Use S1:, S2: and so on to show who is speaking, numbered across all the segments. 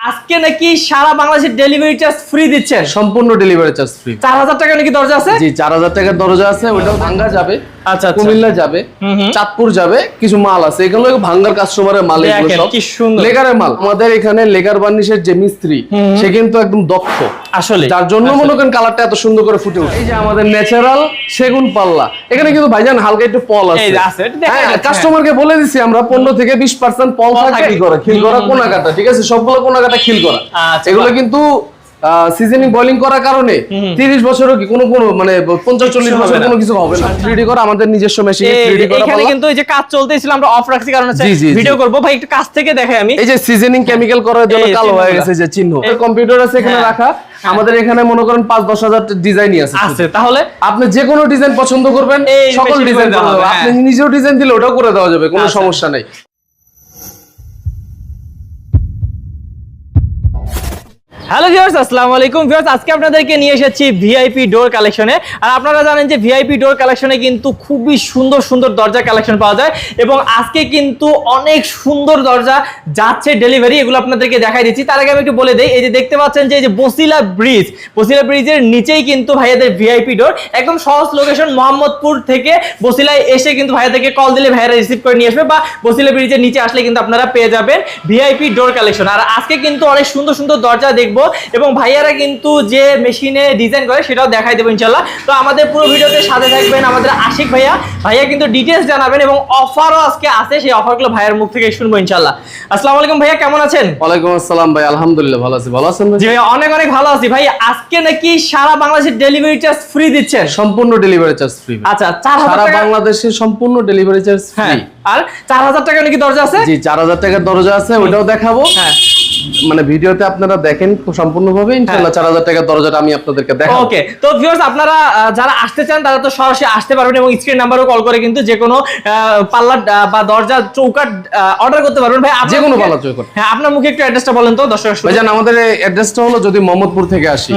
S1: আজকে নাকি সারা বাংলাদেশের ডেলিভারি চার্জ ফ্রি দিচ্ছে
S2: সম্পূর্ণ ডেলিভারি চার্জ ফ্রি
S1: চার হাজার টাকা নাকি দরজা আছে?
S2: জি চার হাজার টাকার দরজা আছে ওইটাও ভাঙ্গা যাবে।
S1: আচ্ছা আচ্ছা।
S2: কুমিল্লা যাবে। চাঁদপুর যাবে কিছু মাল আছে। এগুলো ভাঙ্গার কাস্টমারের মাল। লেগারের মাল। আমাদের এখানে লেগার বার্নিশের যে মিস্ত্রি সে কিন্তু একদম দক্ষ।
S1: আসলে।
S2: যার জন্য মনে করেন কালারটা এত সুন্দর করে ফুটে উঠে এই যে আমাদের ন্যাচারাল সেগুন পাল্লা। এখানে কিন্তু ভাইজান হালকা একটু পল আছে।
S1: দেখা
S2: হ্যাঁ কাস্টমারকে বলে দিছি আমরা পনেরো থেকে বিশ পার্সেন্ট পল থাকে
S1: থাকে।
S2: কি খিল করা কোনা কাটা ঠিক আছে? সবগুলো কোনা কাটা খিল করা।
S1: আচ্ছা,
S2: এগুলো কিন্তু সিজনিং বোলিং করার কারণে তিরিশ বছরও কি কোনো কোনো মানে পঞ্চাশ চল্লিশ
S1: হবে
S2: বছর কোনো কিছু হবে না। থ্রিডি করা আমাদের নিজস্ব মেশিনে
S1: এই-
S2: থ্রিডি করা
S1: এখানে কিন্তু এই যে কাজ চলতেছিল আমরা অফ রাখছি কারণ হচ্ছে। ভিডিও করব। ভাই একটু কাছ থেকে দেখাই আমি।
S2: এই যে সিজনিং কেমিক্যাল করার জন্য কালো হয়ে গেছে যে চিহ্ন। কম্পিউটার আছে এখানে
S1: হ্যাঁ।
S2: রাখা। আমাদের এখানে মনে করেন পাঁচ দশ হাজার ডিজাইনই আছে।
S1: আছে তাহলে?
S2: আপনি যে কোনো ডিজাইন পছন্দ করবেন
S1: এই
S2: সকল ডিজাইন আপনি
S1: হ্যাঁ।
S2: নিজেও ডিজাইন দিলে ওটাও করে দেওয়া যাবে কোনো
S1: আচ্ছা।
S2: সমস্যা নেই।
S1: হ্যালো ভিউয়ার্স আসসালামু আলাইকুম। ভিউয়ার্স আজকে আপনাদেরকে নিয়ে এসেছি ভিআইপি ডোর কালেকশনে আর আপনারা জানেন যে ভিআইপি ডোর কালেকশনে কিন্তু খুবই সুন্দর সুন্দর দরজা কালেকশন পাওয়া যায় এবং আজকে কিন্তু অনেক সুন্দর দরজা যাচ্ছে ডেলিভারি এগুলো আপনাদেরকে দেখাই দিচ্ছি। তার আগে আমি একটু বলে দেই, এই যে দেখতে পাচ্ছেন যে এই যে বসিলা ব্রিজ বসিলা ব্রিজের নিচেই কিন্তু ভাইয়াদের ভিআইপি ডোর একদম সহজ লোকেশন মোহাম্মদপুর থেকে বসিলায় এসে কিন্তু ভাইয়াদেরকে কল দিলে ভাইয়ারা রিসিভ করে নিয়ে আসবে বা বসিলা ব্রিজের নিচে আসলে কিন্তু আপনারা পেয়ে যাবেন ভিআইপি ডোর কালেকশন আর আজকে কিন্তু অনেক সুন্দর সুন্দর দরজা দেখব এবং ভাইয়ারা কিন্তু যে মেশিনে ডিজাইন করে সেটাও দেখাই দেবো ইনশাল্লাহ তো আমাদের পুরো ভিডিওতে সাথে থাকবেন আমাদের আশিক ভাইয়া। ভাইয়া কিন্তু ডিটেলস জানাবেন এবং অফারও আজকে আছে সেই অফারগুলো ভাইয়ার মুখ থেকে শুনব ইনশাল্লাহ আসসালামু আলাইকুম ভাইয়া কেমন আছেন?
S2: ওয়ালাইকুম আসসালাম ভাই আলহামদুলিল্লাহ ভালো আছি। ভালো আছেন
S1: জি ভাইয়া অনেক অনেক ভালো আছি। ভাই আজকে নাকি সারা বাংলাদেশের ডেলিভারি চার্জ ফ্রি দিচ্ছেন?
S2: সম্পূর্ণ ডেলিভারি চার্জ ফ্রি
S1: আচ্ছা
S2: সারা বাংলাদেশে সম্পূর্ণ ডেলিভারি চার্জ
S1: হ্যাঁ।
S2: ফ্রি
S1: আর চার হাজার টাকা নাকি দরজা আছে?
S2: জি চার হাজার টাকার দরজা আছে ওইটাও দেখাবো।
S1: হ্যাঁ।
S2: মানে ভিডিওতে আপনারা দেখেন সম্পূর্ণভাবে ইনশাল্লাহ চার হাজার টাকার দরজাটা আমি আপনাদেরকে দেখাবো।
S1: ওকে তো ভিউয়ার্স আপনারা যারা আসতে চান তারা তো সরাসরি আসতে পারবেন এবং স্ক্রিন নাম্বারও কল করে কিন্তু যে কোনো পাল্লা বা দরজা চৌকাট অর্ডার করতে পারবেন। ভাই
S2: যে কোনো পাল্লা চৌকাঠ।
S1: হ্যাঁ আপনার মুখে একটু অ্যাড্রেসটা বলেন তো দর্শক
S2: ভাইজান আমাদের অ্যাড্রেসটা হলো যদি মোহাম্মদপুর থেকে আসি।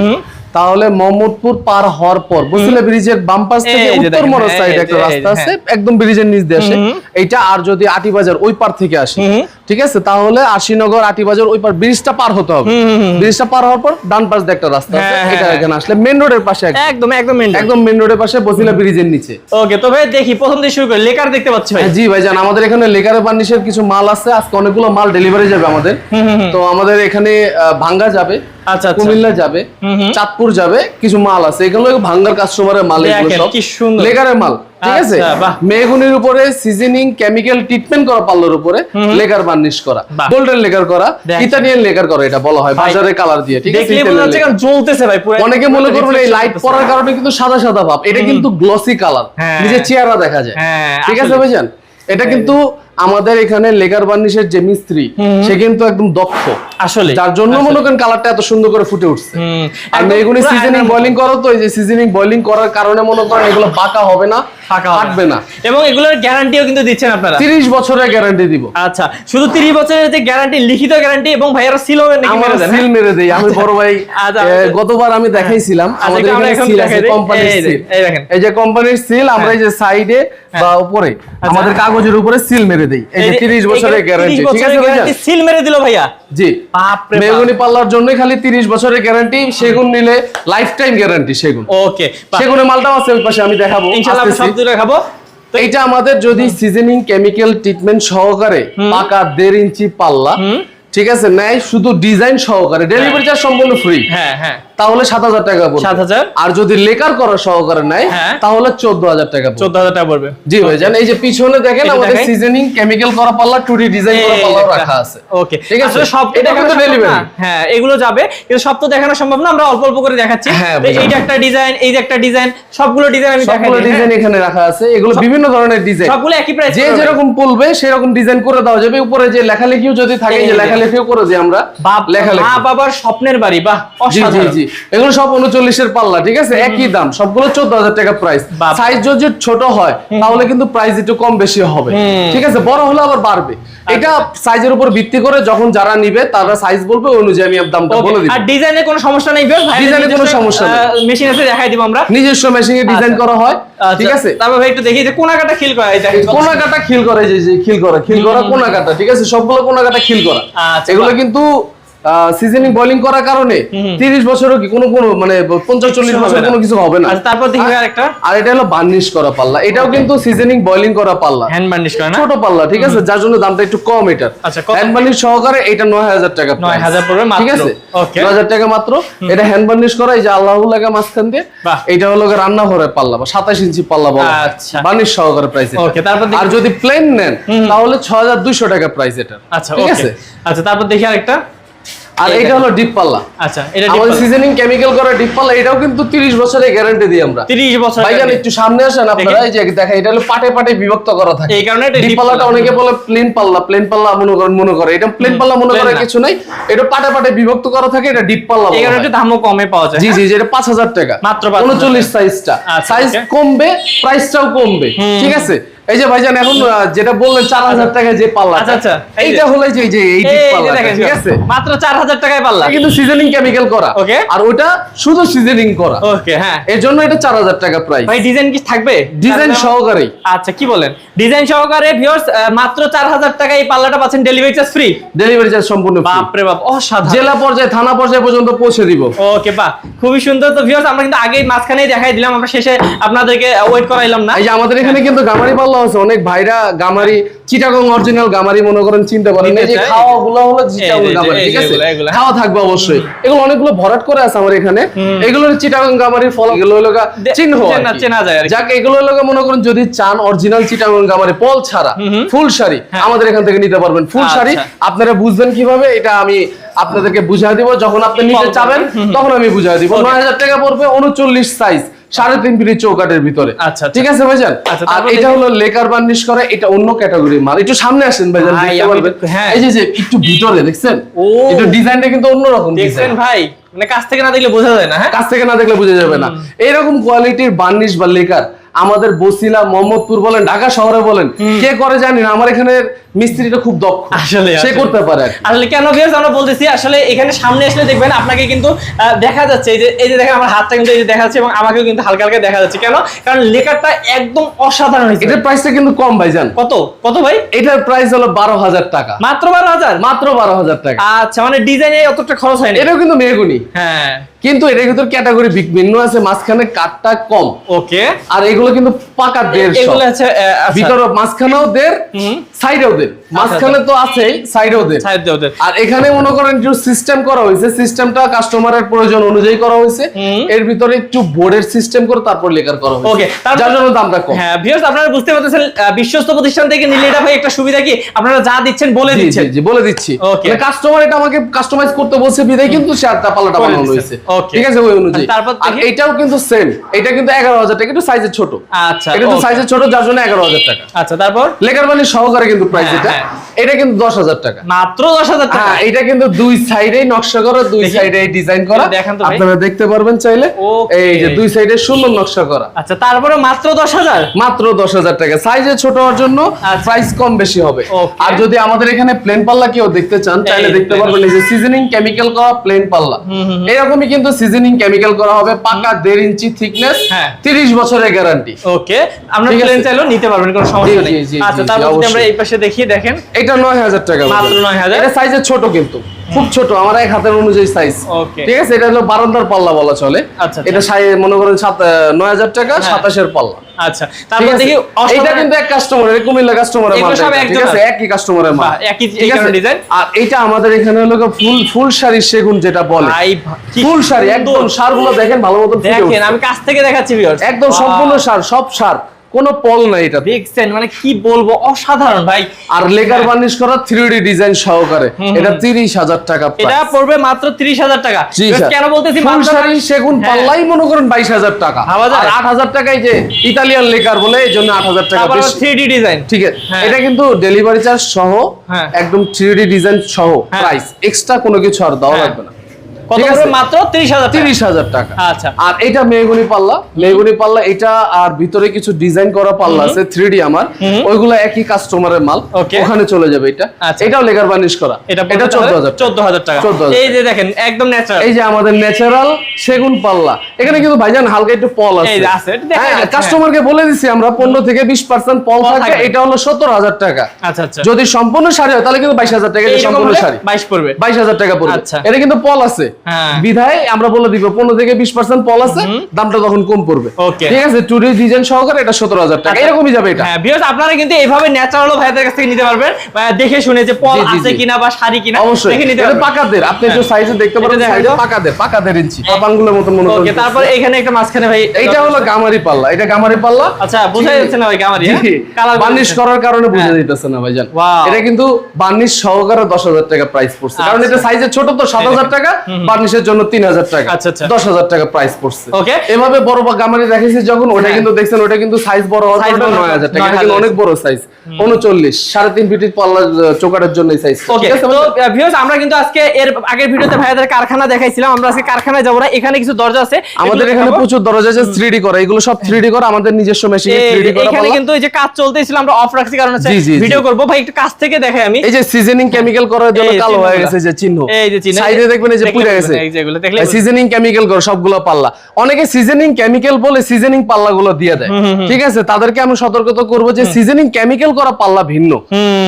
S2: তাহলে মোহাম্মদপুর পার হওয়ার পর বসিলা ব্রিজের বাম পাশ থেকে উত্তর
S1: দেখেন,
S2: মোড়
S1: এই
S2: সাইডে একটা রাস্তা আছে
S1: হ্যাঁ।
S2: একদম ব্রিজের নিচ দিয়ে আসে। এইটা আর যদি আটিবাজার ওই পার থেকে আসে ঠিক আছে? তাহলে আশিনগর আটিবাজার ওই পার ব্রিজটা পার হতে হবে। ব্রিজটা পার হওয়ার পর ডান পাশ দিয়ে একটা রাস্তা আছে
S1: হ্যাঁ,
S2: এটা
S1: হ্যাঁ।
S2: এখানে আসলে মেন রোডের পাশে একদম।
S1: একদম মেন
S2: একদম মেন রোডের পাশে বসিলা ব্রিজের নিচে।
S1: ওকে তো ভাই দেখি প্রথম দিয়ে শুরু করি। লেকার দেখতে পাচ্ছি ভাই।
S2: জি ভাইজান আমাদের এখানে লেকারে বার্নিশের কিছু মাল আছে আজকে অনেকগুলো মাল ডেলিভারি যাবে আমাদের। তো আমাদের এখানে ভাঙ্গা যাবে।
S1: আচ্ছা আচ্ছা।
S2: কুমিল্লা যাবে
S1: হুম হুম।
S2: চাঁদপুর যাবে কিছু মাল আছে। এগুলো ভাঙ্গার কাস্টমারের মাল এগুলো
S1: দেখেন,
S2: সব।
S1: কি সুন্দর।
S2: লেগারের মাল ঠিক আছে?
S1: আচ্ছা,
S2: উপরে সিজনিং কেমিক্যাল ট্রিটমেন্ট করা পাল্লার উপরে লেগার বার্নিশ করা। গোল্ডেন লেগার করা। ইতালিয়ান লেগার করা এটা বলা হয় বাজারে কালার দিয়ে ঠিক আছে?
S1: জ্বলতেছে ভাই পুরো
S2: অনেকে মনে করবেন এই লাইট পরার কারণে কিন্তু সাদা সাদা ভাব এটা কিন্তু গ্লসি কালার
S1: হ্যাঁ।
S2: নিজে চেহারা দেখা যায়।
S1: হ্যাঁ,
S2: ঠিক আছে। ভাইজান? এটা কিন্তু আমাদের এখানে লেগার বার্নিশের যে মিস্ত্রি সে কিন্তু একদম দক্ষ।
S1: আসলে।
S2: যার জন্য মনে করেন কালারটা এত সুন্দর করে ফুটে উঠছে। আর মেগুনি সিজনিং বয়লিং করো তো এই যে সিজনিং বয়লিং করার কারণে মনে করেন এগুলো বাঁকা হবে না। ফাটবে না।
S1: এবং এগুলোর গ্যারান্টিও কিন্তু দিচ্ছেন আপনারা।
S2: 30 বছরের গ্যারান্টি দিব।
S1: আচ্ছা শুধু 30 বছরের যে গ্যারান্টি লিখিত গ্যারান্টি এবং ভাইয়ারা সিলও নাকি মেরে দেন? হ্যাঁ?
S2: সিল মেরে দেই। আমি বড় ভাই
S1: আচ্ছা, আচ্ছা।
S2: গতবার আমি দেখাইছিলাম। আমাদের এখানে সিল আছে কোম্পানির
S1: এই যে,
S2: সিল
S1: এই দেখেন।
S2: এই যে কোম্পানির সিল আমরা এই যে সাইডে বা উপরে আমাদের কাগজের উপরে সিল মেরে দেই। এই যে 30 বছরের গ্যারান্টি ঠিক আছে ভাইয়া?
S1: সিল মেরে দিল ভাইয়া।
S2: জি। মেগুনি পাল্লার জন্য খালি 30 বছরের গ্যারান্টি সেগুন নিলে লাইফ টাইম গ্যারান্টি সেগুন।
S1: ওকে
S2: সেগুনের মালটাও আছে ওই পাশে আমি দেখাবো
S1: ইনশাআল্লাহ আমরা সব দুটো তো
S2: এটা আমাদের যদি সিজনিং কেমিক্যাল ট্রিটমেন্ট সহকারে পাকা দেড় ইঞ্চি পাল্লা ঠিক আছে? নেয় শুধু ডিজাইন সহকারে ডেলিভারি চার্জ সম্পূর্ণ ফ্রি
S1: হ্যাঁ হ্যাঁ।
S2: তাহলে সাত হাজার টাকা পড়বে।
S1: 7,000
S2: আর যদি লেকার করা সহকারে নেয়
S1: হ্যাঁ।
S2: তাহলে চোদ্দ হাজার টাকা
S1: চোদ্দ হাজার টাকা পড়বে।
S2: জি ভাই জান এই যে পিছনে দেখেন আমাদের সিজনিং কেমিক্যাল করা পাল্লা টুডি ডিজাইন করা পাল্লাও রাখা আছে।
S1: ওকে
S2: ঠিক আছে?
S1: সব
S2: এটা কিন্তু delivery।
S1: হ্যাঁ এগুলো যাবে। কিন্তু সব তো দেখানো সম্ভব না আমরা অল্প অল্প করে দেখাচ্ছি।
S2: হ্যাঁ।
S1: এইটা একটা ডিজাইন এই যে একটা ডিজাইন সবগুলো ডিজাইন আমি দেখাই
S2: সবগুলো ডিজাইন
S1: হ্যাঁ?
S2: এখানে রাখা আছে। এগুলো বিভিন্ন ধরনের ডিজাইন
S1: সবগুলো একই প্রাইস
S2: যে যেরকম পড়বে সেরকম ডিজাইন করে দেওয়া যাবে। উপরে যে লেখালেখিও যদি থাকে যে। লেখালেখিও করে দিই আমরা।
S1: বাপ
S2: লেখালেখি।
S1: মা বাবার স্বপ্নের বাড়ি বাহ অসাধারণ।
S2: জি এগুলো সব উনচল্লিশের পাল্লা ঠিক আছে? একই দাম সবগুলো চোদ্দ হাজার টাকা প্রাইস সাইজ যদি ছোট হয় তাহলে কিন্তু প্রাইস একটু কম বেশি হবে। ঠিক আছে? বড় হলে আবার বাড়বে। এটা সাইজের উপর ভিত্তি করে যখন যারা নিবে তারা সাইজ বলবে অনুযায়ী আমি দামটা বলে দিব।
S1: আর ডিজাইনে কোনো সমস্যা নেই
S2: ডিজাইনে কোনো সমস্যা নেই।
S1: মেশিন আছে দেখাই দিব আমরা।
S2: নিজস্ব মেশিনে ডিজাইন
S1: আচ্ছা।
S2: করা হয় ঠিক আছে?
S1: তারপর ভাই একটু দেখি যে কোনা কাটা খিল করা কত
S2: কোনা কাটা খিল করে যে খিল করা খিল করা কোনা কাটা ঠিক আছে? সবগুলো কোনা কাটা খিল করা।
S1: আচ্ছা,
S2: এগুলো কিন্তু সিজনিং বোলিং করার কারণে তিরিশ বছরও কি কোনো কোনো মানে পঞ্চাশ চল্লিশ
S1: কিছু হবে
S2: বছর কোনো কিছু হবে না।
S1: তারপর দেখি আরেকটা
S2: আর এটা হলো বার্নিশ করা পাল্লা। এটাও কিন্তু সিজনিং বয়লিং করা পাল্লা।
S1: হ্যান্ড বার্নিশ করে না?
S2: ছোট পাল্লা ঠিক আছে? যার জন্য দামটা একটু কম
S1: আচ্ছা,
S2: হ্যান্ড বার্নিশ সহকারে এটা নয় হাজার টাকা
S1: 9,000 পড়বে মাত্র।
S2: ঠিক আছে?
S1: Okay.
S2: নয় হাজার টাকা মাত্র। এটা হ্যান্ড বার্নিশ করা এই যে আল্লাহ লাগা মাঝখান দিয়ে এটা হলো রান্নাঘরের পাল্লা বা সাতাশ ইঞ্চি পাল্লা বলা
S1: আচ্ছা।
S2: বার্নিশ সহকারে প্রাইস
S1: Okay, তারপর
S2: আর যদি প্লেন নেন তাহলে ছয় হাজার দুইশো টাকা প্রাইস এটা।
S1: আচ্ছা
S2: ঠিক
S1: ওকে
S2: আছে?
S1: আচ্ছা তারপর দেখি আরেকটা।
S2: আর এটা হলো ডিপ পাল্লা।
S1: আচ্ছা এটা
S2: আমাদের সিজনিং কেমিক্যাল করা ডিপ পাল্লা এটাও কিন্তু তিরিশ বছরের গ্যারান্টি দিই আমরা।
S1: 30 বছর
S2: ভাইজান একটু সামনে আসেন আপনারা এই যে দেখা এটা হলো পাটে পাটে বিভক্ত করা থাকে।
S1: এই কারণে
S2: ডিপ পাল্লাটা অনেকে বলে প্লেন পাল্লা প্লেন পাল্লা মনে করেন মনে করে। এটা প্লেন পাল্লা মনে
S1: না।
S2: কিছু নাই। এটা পাটে পাটে বিভক্ত করা থাকে এটা ডিপ পাল্লা
S1: এই কারণে একটু দামও কমে পাওয়া যায়।
S2: জি জি এটা পাঁচ হাজার টাকা।
S1: মাত্র 5,000
S2: উনচল্লিশ সাইজটা সাইজ. কমবে প্রাইসটাও কমবে। ঠিক আছে? এই যে ভাইজান এখন যেটা বললেন চার হাজার টাকা যে পাল্লা
S1: আচ্ছা, আচ্ছা,
S2: এইটা হলো যে এই যে এই ডিপ
S1: এই
S2: পাল্লা ঠিক আছে?
S1: মাত্র 4000 টাকায় পারলাম
S2: কিন্তু সিজনিং কেমিক্যাল করা।
S1: Okay.
S2: আর ওটা শুধু সিজনিং করা।
S1: ওকে হ্যাঁ।
S2: এর জন্য এটা চার হাজার টাকা প্রাইস
S1: ভাই ডিজাইন কি থাকবে?
S2: ডিজাইন সহকারেই।
S1: আচ্ছা কি বলেন? ডিজাইন সহকারে ভিউয়ার্স মাত্র 4000 টাকায় এই পাল্লাটা পাচ্ছেন delivery charge free
S2: delivery charge সম্পূর্ণ free।
S1: বাপ রে বাপ অসাধারণ।
S2: জেলা পর্যায়ে থানা পর্যায়ে পর্যন্ত পৌঁছে দিব।
S1: ওকে বাহ। খুবই সুন্দর। তো ভিউয়ার্স আমরা কিন্তু আগেই মাঝখানেই দেখাই দিলাম। আমরা শেষে আপনাদেরকে ওয়েট করাইলাম না।
S2: এই যে আমাদের এখানে কিন্তু গামারি পাল্লা আছে অনেক ভাইরা গামারি চিটাগং অরিজিনাল গামারি মনে করেন চিনতে এই যে খাওয়া গুলো হলো চিটাগং গামারি ঠিক আছে। খাওয়া থাকবে অবশ্যই। এগুলো অনেকগুলো ভরাট করে আছে আমার এখানে। এগুলো চিটাগং গামারির ফল এগুলো হলো চিহ্ন
S1: চেনা- যায়
S2: যাক এগুলো হলো মনে করেন যদি চান অরিজিনাল চিটাগং গামারি পল ছাড়া ফুল শাড়ি আমাদের এখান থেকে নিতে পারবেন। ফুল
S1: আচ্ছা।
S2: শাড়ি আপনারা বুঝবেন কীভাবে এটা আমি আপনাদেরকে বুঝাই দিব। যখন আপনি নিতে চাবেন তখন আমি বুঝাই দিব। নয় হাজার টাকা পড়বে উনচল্লিশ সাইজ সাড়ে তিন ফিটের চৌকাটের ভিতরে।
S1: আচ্ছা, আচ্ছা।
S2: ঠিক আছে ভাইজান?
S1: আচ্ছা,
S2: আর এটা। হলো লেকার বার্নিশ করা এটা অন্য ক্যাটাগরির মাল। একটু সামনে আসেন ভাইজান
S1: ভাই,
S2: দেখতে পারবেন।
S1: হ্যাঁ।
S2: এই যে যে একটু ভিতরে দেখছেন?
S1: ও।
S2: একটু ডিজাইনটা কিন্তু অন্যরকম
S1: দেখছেন ভাই মানে কাছ থেকে না দেখলে বোঝা যায় না হ্যাঁ?
S2: কাছ থেকে না দেখলে বোঝা যাবে না। এরকম কোয়ালিটির বার্নিশ বা লেকার আমাদের বসিলা মোহাম্মদপুর বলেন ঢাকা শহরে বলেন কে করে জানি না আমার এখানে মিস্ত্রিটা খুব দক্ষ।
S1: আসলে,
S2: সে করতে পারে
S1: আসলে কেন ভিউয়ার্স আমরা বলতেছি আসলে এখানে সামনে আসলে দেখবেন আপনাকে কিন্তু দেখা যাচ্ছে এই যে এই যে দেখেন আমার হাতটা কিন্তু এই যে দেখা যাচ্ছে এবং আমাকেও কিন্তু হালকা হালকা দেখা যাচ্ছে। কেন? কারণ লেকারটা একদম অসাধারণ হয়েছে।
S2: এটার প্রাইসটা কিন্তু কম ভাইজান।
S1: কত? কত ভাই?
S2: এটার প্রাইস হলো বারো হাজার টাকা।
S1: মাত্র বারো হাজার?
S2: মাত্র বারো হাজার টাকা।
S1: আচ্ছা মানে ডিজাইনে অতটা খরচ হয়নি।
S2: এটাও কিন্তু মেহগুনি।
S1: হ্যাঁ।
S2: কিন্তু এটার ভিতর ক্যাটাগরি ভিন্ন আছে মাঝখানে কাঠটা কম।
S1: ওকে
S2: আর এগুলো কিন্তু পাকা দেড়
S1: এগুলো হচ্ছে আহ।
S2: ভিতরে মাঝখানেও দেড় সাইডেও দেড়। মাঝখানে তো আছেই সাইডেও দেড়।
S1: সাইড দিয়ে ওদের।
S2: আর এখানে মনে করেন একটু সিস্টেম করা হয়েছে সিস্টেমটা কাস্টমারের প্রয়োজন অনুযায়ী করা হয়েছে। এর ভিতরে একটু বোর্ডের সিস্টেম করে তারপর লেখার করা হয়েছে।
S1: Okay,
S2: যার জন্য দামটা কম।
S1: হ্যাঁ ভিউয়ার্স আপনারা বুঝতে পারতেছেন বিশ্বস্ত প্রতিষ্ঠান থেকে নিলে এটা ভাই একটা সুবিধা কি? আপনারা যা দিচ্ছেন বলে দিচ্ছেন।
S2: জি, বলে দিচ্ছি. কাস্টমার এটা আমাকে কাস্টমাইজ করতে বলছে বিদায় কিন্তু সে বানানো হয়েছে। ঠিক আছে ওই অনুযায়ী।
S1: তারপর
S2: আর এটাও কিন্তু সেম এটা কিন্তু এগারো হাজার টাকা একটু সাইজের ছোট।
S1: আচ্ছা
S2: এটা তো। সাইজের ছোট যার জন্য এগারো হাজার টাকা।
S1: আচ্ছা তারপর?
S2: লেকার বানি সহকারে কিন্তু প্রাইস
S1: হ্যাঁ,
S2: এটা।
S1: হ্যাঁ।
S2: এটা কিন্তু দশ হাজার টাকা।
S1: মাত্র দশ হাজার টাকা?
S2: হ্যাঁ এটা কিন্তু দুই সাইডে নকশা করা দুই
S1: দেখি।
S2: সাইডে ডিজাইন করা। আপনারা দেখতে পারবেন চাইলে। এই যে দুই সাইডে সুন্দর নকশা করা।
S1: আচ্ছা তারপরে মাত্র দশ হাজার?
S2: মাত্র দশ হাজার টাকা। সাইজে ছোট হওয়ার জন্য
S1: আচ্ছা।
S2: প্রাইস কম বেশি হবে। আর যদি আমাদের এখানে প্লেন পাল্লা কেউ দেখতে চান চাইলে দেখতে পারবেন এই যে সিজনিং কেমিক্যাল করা প্লেন পাল্লা। এরকমই কিন্তু সিজনিং কেমিক্যাল করা হবে পাকা দেড় ইঞ্চি থিকনেস
S1: হ্যাঁ।
S2: তিরিশ বছরের গ্যারান্টি
S1: ওকে আমরা
S2: আপনার
S1: প্লেন চাইলেও নিতে পারবেন কোনো সমস্যা নেই। আচ্ছা তারপর যদি আমরা এই পাশে দেখিয়ে দেখেন।
S2: এটা নয় হাজার টাকা
S1: মাত্র
S2: নয়
S1: 9,000
S2: এটা সাইজে ছোট কিন্তু। খুব ছোট আমার এক হাতের অনুযায়ী সাইজ ঠিক আছে? এটা হলো বারান্দার পাল্লা বলা চলে।
S1: আচ্ছা,
S2: এটা সাই- মনে করেন সাত নয় হাজার টাকা
S1: হ্যাঁ।
S2: সাতাশের পাল্লা।
S1: আচ্ছা তারপর দেখি
S2: এটা কিন্তু এক কাস্টমারের কুমিল্লা কাস্টমারের মাল ঠিক আছে? একই কাস্টমারের মাল।
S1: একই-
S2: ঠিক
S1: এই
S2: আছে?
S1: কারণে design?
S2: আর এটা আমাদের এখানে হলো ফুল ফুল শাড়ি সেগুন যেটা বলে। ফুল শাড়ি। একদম সারগুলো দেখেন ভালো মতো
S1: দেখেন আমি কাছ থেকে দেখাচ্ছি
S2: একদম সম্পূর্ণ সার সব সার। কোনো পল নাই এটা
S1: দেখছেন মানে কি বলব অসাধারণ ভাই
S2: আর লেকার বার্নিশ করা থ্রি ডিজাইন সহকারে এটা তিরিশ হাজার টাকা
S1: এটা পড়বে মাত্র তিরিশ হাজার টাকা। কেন বলতেছি
S2: শাড়ি সেগুন
S1: হ্যাঁ।
S2: পাল্লাই মনে করেন বাইশ হাজার টাকা আর আট হাজার টাকায় যে ইতালিয়ান লেকার বলে এই জন্য আট হাজার টাকা।
S1: থ্রি ডি ডিজাইন
S2: ঠিক আছে
S1: হ্যাঁ।
S2: এটা কিন্তু ডেলিভারি চার্জ সহ
S1: হ্যাঁ।
S2: একদম থ্রি ডিজাইন সহ। প্রাইস এক্সট্রা কোনো কিছু আর দেওয়া। লাগবে না
S1: মাত্র 30000 টাকা।
S2: তিরিশ হাজার টাকা।
S1: আচ্ছা।
S2: আর এটা মেহগুনি পাল্লা। মেহগুনি পাল্লা এটা আর ভিতরে কিছু ডিজাইন করা পাল্লা আছে থ্রি আমার। ওইগুলো একই কাস্টমারের মাল। ওখানে চলে যাবে এটা। এটাও লেগার বার্নিশ করা।
S1: এটা
S2: এটা চোদ্দ হাজার
S1: 14000 টাকা। এই যে দেখেন একদম ন্যাচারাল
S2: এই যে আমাদের ন্যাচারাল সেগুন পাল্লা। এখানে কিন্তু ভাইজান হালকা একটু পল
S1: এই আছে, যাচ্ছে,
S2: কাস্টমারকে বলে দিছি আমরা পনেরো থেকে বিশ পার্সেন্ট পল
S1: পল
S2: থাকে এটা হলো সত্তর হাজার টাকা।
S1: আচ্ছা আচ্ছা।
S2: যদি সম্পূর্ণ শাড়ি হয় তাহলে কিন্তু বাইশ হাজার টাকা এটা সম্পূর্ণ শাড়ি।
S1: 22 পড়বে।
S2: বাইশ হাজার টাকা পড়বে।
S1: আচ্ছা।
S2: এটা কিন্তু পল আছে।
S1: হ্যাঁ।
S2: বিধায় আমরা বলে দিব পনেরো থেকে বিশ পার্সেন্ট পল আছে দামটা তখন কম পড়বে। ঠিক আছে টুডে ডিজাইন সহকারে এটা সতেরো হাজার টাকা
S1: আচ্ছা।
S2: এরকমই যাবে এটা।
S1: হ্যাঁ ভিউয়ার্স আপনারা কিন্তু এইভাবে ন্যাচারাল ভাইদের কাছ থেকে নিতে পারবেন। দেখে শুনে যে পল আছে কিনা বা শাড়ি কিনা
S2: অবশ্যই।
S1: দেখে নিতে পারবেন।
S2: পাকাদের আপনি সাইজে দেখতে পারেন
S1: এটা
S2: সাইজে। পাকাদের পাকাদের ইঞ্চি পাপানগুলোর মতন মনে করেন
S1: তারপর এখানে একটা মাঝখানে ভাই
S2: এইটা হলো গামারি পাল্লা এটা গামারি পাল্লা।
S1: আচ্ছা বোঝা যাচ্ছে না ভাই গামারি কালার
S2: বার্নিশ করার কারণে বোঝা
S1: হ্যাঁ।
S2: যাইতেছে না ভাইজান. এটা কিন্তু বার্নিশ সহকারে দশ হাজার টাকা প্রাইস পড়ছে। কারণ
S1: আচ্ছা।
S2: এটা সাইজে ছোট তো সাত হাজার টাকা বার্নিশের জন্য তিন হাজার টাকা।
S1: আচ্ছা, আচ্ছা।
S2: দশ হাজার টাকা প্রাইস পড়ছে।
S1: Okay.
S2: এভাবে বড় বা গামারি দেখেছি যখন ওটা
S1: হ্যাঁ।
S2: কিন্তু দেখছেন ওটা কিন্তু সাইজ বড় হওয়ার
S1: বড়,
S2: নয় হাজার টাকা। কিন্তু অনেক বড় সাইজ উনচল্লিশ সাড়ে তিন ফিটের পাল্লা চোকারের জন্য সাইজ
S1: ওকে আমরা কিন্তু আজকে এর আগের ভিডিওতে ভাইদের কারখানা দেখাইছিলাম আমরা আজকে কারখানায় যাব না। এখানে কিছু দরজা আছে
S2: আমাদের এখানে প্রচুর দরজা আছে থ্রি ডি করা। এগুলো সব থ্রি ডি করা আমাদের নিজস্ব মেশিনে থ্রি
S1: যে
S2: করা
S1: এখানে কিন্তু এই যে কাজ চলতেছিল আমরা অফ রাখছি কারণ হচ্ছে
S2: জি।
S1: ভিডিও করব। ভাই একটু কাছ থেকে দেখাই আমি।
S2: এই যে সিজনিং কেমিক্যাল করার জন্য কালো হয়ে গেছে যে চিহ্ন।
S1: এই যে চিহ্ন।
S2: সাইডে দেখবেন এই যে
S1: দেখলে দেখলে
S2: সিজনিং কেমিক্যাল করে সবগুলো পাল্লা। অনেকে সিজনিং কেমিক্যাল বলে সিজনিং পাল্লাগুলো দিয়ে দেয়। ঠিক আছে? তাদেরকে আমি সতর্কতা করব যে সিজনিং কেমিক্যাল করা পাল্লা ভিন্ন।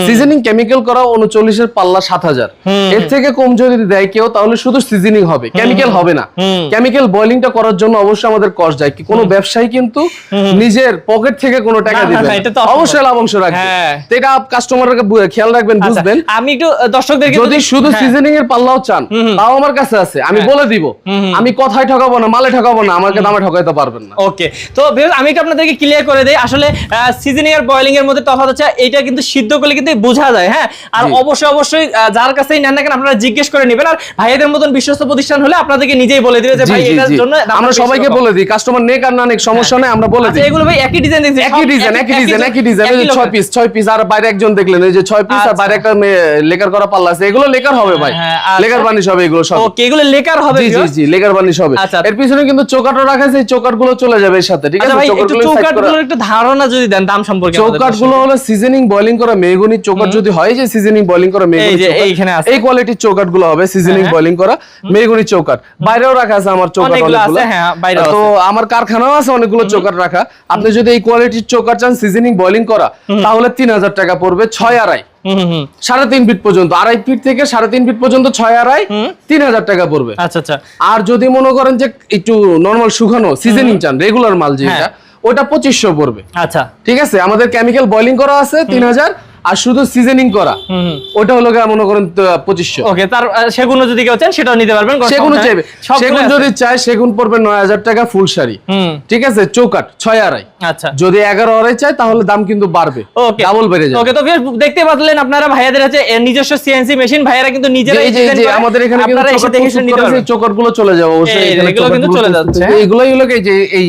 S2: সিজনিং কেমিক্যাল করা উনচল্লিশের পাল্লা সাত হাজার। এর থেকে কম যদি দেয় কেউ তাহলে শুধু সিজনিং হবে। কেমিক্যাল হবে না। কেমিক্যাল বয়লিংটা করার জন্য অবশ্যই আমাদের কষ্ট যায়। কোনো ব্যবসায়ী কিন্তু নিজের পকেট থেকে কোনো টাকা দিবে অবশ্যই লাভাংশ রাখবে।
S1: হ্যাঁ।
S2: এটা কাস্টমারকে খেয়াল রাখবেন
S1: আচ্ছা,
S2: বুঝবেন।
S1: আমি একটু আহ, দর্শকদেরকে
S2: যদি শুধু
S1: হ্যাঁ।
S2: সিজনিং এর পাল্লাও চান তাও আমার কাছে আছে আমি বলে দিব। আমি কথায় ঠকাবো না মালে ঠকাবো না আমাকে দামে ঠকাইতে পারবেন না।
S1: ওকে তো আমি একটু আপনাদেরকে ক্লিয়ার করে দেই? আসলে সিজনিং আর বয়লিং এর মধ্যে তফাৎ হচ্ছে এটা কিন্তু সিদ্ধ করলে কিন্তু বোঝা যায় হ্যাঁ? আর অবশ্যই অবশ্যই যার কাছেই নেন না কেন আপনারা জিজ্ঞেস করে নেবেন। আর ভাইদের মতন বিশ্বস্ত প্রতিষ্ঠান হলে আপনাদেরকে নিজেই বলে দিবে যে ভাই এটার জন্য
S2: আমরা সবাইকে বলে দিই কাস্টমার নেক আর না নেক সমস্যা নেই আমরা বলে
S1: আচ্ছা
S2: দিই।
S1: এগুলো ভাই একই ডিজাইন দেখছি
S2: একই ডিজাইন একই ডিজাইন একই ডিজাইন এই যে
S1: লোকের।
S2: ছয় পিস ছয় পিস আর বাইরে একজন দেখলেন এই যে ছয় পিস আর
S1: আচ্ছা।
S2: বাইরে একটা লেকার করা পাল্লা আছে এগুলো লেকার হবে ভাই।
S1: হ্যাঁ, আচ্ছা।
S2: লেকার বানিশ হবে এগুলো সব
S1: ওকে এগুলো লেকার হবে
S2: জি জি লেকার বানিশ হবে।
S1: আচ্ছা।
S2: এর পিছনে কিন্তু চৌকাটও রাখা আছে এই চৌকাটগুলো চলে যাবে এর সাথে ঠিক
S1: আচ্ছা
S2: আছে?
S1: একটু চৌকাট
S2: করা-
S1: গুলোর একটু ধারণা যদি দেন দাম সম্পর্কে আমাদের
S2: হলো সিজনিং বয়লিং করা মেহগনি চৌকাট যদি হয় যে সিজনিং বয়লিং করা মেহগনি
S1: এই যে
S2: চৌকাট,
S1: এইখানে আছে।
S2: এই কোয়ালিটির চৌকাট হবে সিজনিং
S1: হ্যাঁ।
S2: বয়লিং করা মেহগনি চৌকাট বাইরেও রাখা আছে আমার চৌকাট
S1: অনেকগুলো
S2: অনেকগুলো।
S1: হ্যাঁ,
S2: তো আমার কারখানাও আছে অনেকগুলো চৌকাট রাখা। আপনি যদি এই কোয়ালিটির চৌকাট চান সিজনিং বয়লিং করা তাহলে তিন হাজার টাকা পড়বে ছয় আড়াই। সাড়ে তিন ফিট পর্যন্ত আড়াই ফিট থেকে সাড়ে তিন ফিট পর্যন্ত ছয় আড়াই তিন হাজার টাকা পড়বে।
S1: আচ্ছা আচ্ছা।
S2: আর যদি মনে করেন যে একটু নর্মাল শুকানো সিজনিং চান রেগুলার মাল যেটা
S1: হ্যাঁ।
S2: ওটা পঁচিশশো পড়বে।
S1: আচ্ছা।
S2: ঠিক আছে? আমাদের কেমিক্যাল বয়লিং করা আছে তিন হাজার। আর শুধু সিজনিং করা। ওটা হলো মনে করেন পঁচিশশো।
S1: ওকে তার সেগুলো যদি কেউ চান সেটাও নিতে পারবেন
S2: সেগুন চাইবে। সেগুন যদি চায় সেগুন পড়বে নয় হাজার টাকা ফুল শাড়ি। ঠিক আছে? চৌকাট ছয় আড়াই।
S1: আচ্ছা।
S2: যদি এগারো আড়াই চায় তাহলে দাম কিন্তু বাড়বে।
S1: ওকে।
S2: ডাবল বেড়ে যাবে।
S1: ওকে তো দেখতে আপনারা ভাইয়াদের আছে নিজস্ব সিএনসি মেশিন ভাইয়ারা কিন্তু নিজেরাই।
S2: আমাদের এখানে
S1: আপনারা এসে
S2: চৌকাট
S1: দেখে নিতে পারবেন।
S2: এই চৌকাটগুলো চলে যাবে অবশ্যই
S1: এগুলো কিন্তু চলে যাচ্ছে।
S2: এইগুলোই হলো যে এই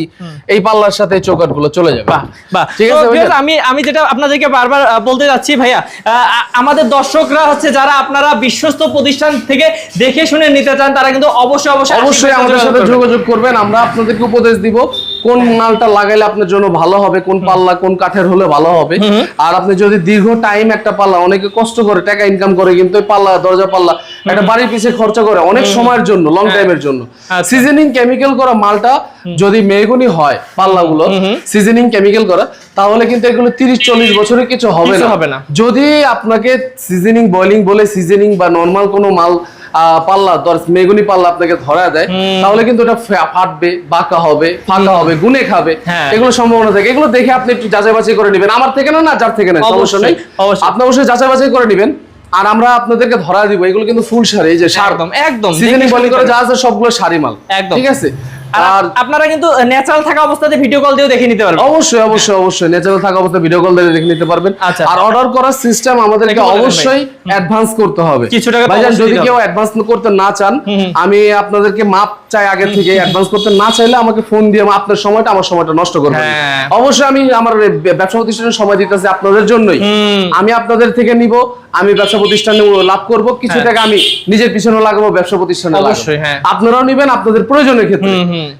S2: এই পাল্লার সাথে এই চৌকাটগুলো চলে যাবে।
S1: বাহ বাহ।
S2: ঠিক আছে
S1: আমি আমি যেটা আপনাদেরকে বারবার বলতে যাচ্ছি ভাইয়া আহ, আমাদের দর্শকরা হচ্ছে যারা আপনারা বিশ্বস্ত প্রতিষ্ঠান থেকে দেখে শুনে নিতে চান তারা কিন্তু অবশ্যই অবশ্যই
S2: অবশ্যই আমাদের সাথে
S1: যোগাযোগ করবেন।
S2: যোগাযোগ করবেন আমরা আপনাদেরকে উপদেশ দিব কোন মালটা লাগাইলে আপনার জন্য ভালো হবে কোন পাল্লা কোন কাঠের হলে ভালো হবে। আর আপনি যদি দীর্ঘ টাইম একটা পাল্লা অনেকে কষ্ট করে টাকা ইনকাম করে কিন্তু পাল্লা দরজা পাল্লা একটা বাড়ির পিছিয়ে খরচা করে অনেক সময়ের জন্য লং টাইমের জন্য।
S1: আচ্ছা।
S2: সিজনিং কেমিক্যাল করা মালটা যদি মেহগুনি হয় পাল্লাগুলো সিজনিং কেমিক্যাল করা তাহলে কিন্তু এগুলো তিরিশ চল্লিশ বছরে কিছু হবে না। যদি আপনাকে সিজনিং বয়লিং বলে সিজনিং বা নর্মাল কোনো মাল পাল্লা ধর মেগুনি পাল্লা আপনাকে ধরা দেয় তাহলে কিন্তু ওটা ফাটবে বাঁকা হবে ফাঁকা হবে গুনে খাবে।
S1: হ্যাঁ।
S2: এগুলো সম্ভাবনা থাকে। এগুলো দেখে আপনি একটু যাচাই বাছাই করে নেবেন। আমার থেকে না না যার থেকে না সমস্যা নেই।
S1: অবশ্যই।
S2: আপনি অবশ্যই যাচাই বাছাই করে নেবেন। আর আমরা আপনাদেরকে ধরা দিব। এগুলো কিন্তু ফুল সার এই যে সার।
S1: একদম একদম।
S2: সিজনিং
S1: বলি
S2: করে যা আছে সবগুলো সারি মাল।
S1: একদম।
S2: ঠিক আছে?
S1: আর আপনারা কিন্তু ন্যাচারাল থাকা অবস্থাতে ভিডিও কল দিয়ে দেখে নিতে পারবেন।
S2: অবশ্যই অবশ্যই অবশ্যই। ন্যাচারাল থাকা অবস্থা ভিডিও কল দিয়ে দেখে নিতে পারবেন।
S1: আচ্ছা।
S2: আর অর্ডার করার সিস্টেম আমাদেরকে। অবশ্যই অ্যাডভান্স করতে হবে।
S1: কিছু টাকা
S2: যদি কেউ অ্যাডভান্স করতে না চান আমি আপনাদেরকে মাপ চাই আগে থেকে অ্যাডভান্স করতে না চাইলে আমাকে ফোন দিয়ে আপনার সময়টা আমার সময়টা নষ্ট করবেন
S1: হ্যাঁ।
S2: অবশ্যই আমি আমার ব্যবসা প্রতিষ্ঠানের সময় দিতেছি আপনাদের জন্যই। আমি আপনাদের থেকে নিব আমি ব্যবসা প্রতিষ্ঠানে লাভ করব কিছু
S1: হ্যাঁ।
S2: টাকা আমি নিজের পিছনে লাগাবো ব্যবসা প্রতিষ্ঠানে
S1: অবশ্যই, হ্যাঁ।
S2: আপনারাও নিবেন আপনাদের প্রয়োজনের ক্ষেত্রে।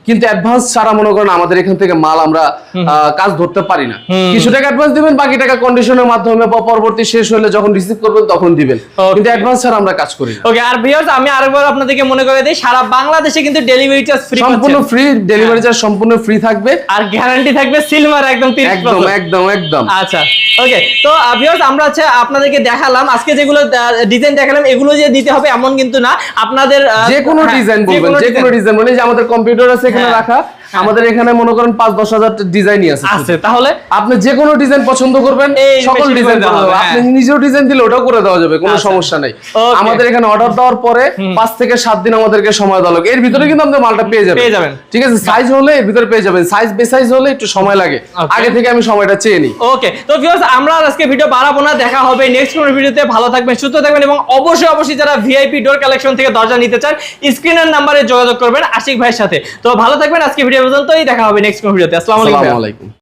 S2: কিন্তু অ্যাডভান্স ছাড়া মনে করেন আমাদের এখান থেকে মাল আমরা কাজ ধরতে পারি না। কিছু টাকা অ্যাডভান্স দিবেন বাকি টাকা কন্ডিশনের মাধ্যমে বা পরবর্তী শেষ হলে যখন রিসিভ করবেন তখন দিবেন। কিন্তু অ্যাডভান্স ছাড়া আমরা কাজ করি
S1: ওকে আর ভিউয়ার্স আমি আরেকবার আপনাদেরকে মনে করে দিই সারা বাংলাদেশে কিন্তু ডেলিভারি চার্জ ফ্রি
S2: সম্পূর্ণ ফ্রি ডেলিভারি চার্জ সম্পূর্ণ ফ্রি থাকবে।
S1: আর গ্যারান্টি থাকবে সিলমার একদম 30
S2: একদম। একদম একদম।
S1: আচ্ছা ওকে তো ভিউয়ার্স আমরা হচ্ছে আপনাদেরকে দেখালাম আজকে যেগুলো ডিজাইন দেখালাম এগুলো যে দিতে হবে এমন কিন্তু না। আপনাদের
S2: যে কোনো ডিজাইন বলবেন যে কোনো ডিজাইন মানে যে আমাদের কম্পিউটার আছে এখানে
S1: হ্যাঁ,
S2: রাখা। আমাদের এখানে মনে করেন পাঁচ দশ হাজার ডিজাইনই আছে
S1: আছে তাহলে?
S2: আপনি যে কোনো ডিজাইন পছন্দ করবেন সকল ডিজাইন আপনি
S1: হ্যাঁ।
S2: নিজেও ডিজাইন দিলে ওটাও করে দেওয়া যাবে কোনো
S1: আচ্ছা।
S2: সমস্যা নেই। আমাদের এখানে অর্ডার দেওয়ার পরে পাঁচ থেকে সাত দিন আমাদেরকে সময় দেওয়া লাগে এর ভিতরে কিন্তু আমাদের মালটা পেয়ে যাবেন। ঠিক আছে সাইজ হলে এর ভিতরে পেয়ে যাবেন। সাইজ বে সাইজ হলে একটু সময় লাগে। আগে থেকে আমি সময়টা চেয়ে নিই।
S1: ওকে তো ভিউয়ার্স আমরা আজকে ভিডিও বাড়াবো না দেখা হবে নেক্সট কোনো ভিডিওতে ভালো থাকবেন সুস্থ থাকবেন এবং অবশ্যই অবশ্যই যারা ভিআইপি ডোর কালেকশন থেকে দরজা নিতে চান স্ক্রিনের নাম্বারে যোগাযোগ করবেন আশিক ভাইয়ের সাথে। তো ভালো থাকবেন আজকে ভিডিও পর্যন্তই দেখা হবে নেক্সট কোন ভিডিওতে আসসালামু
S2: আলাইকুম।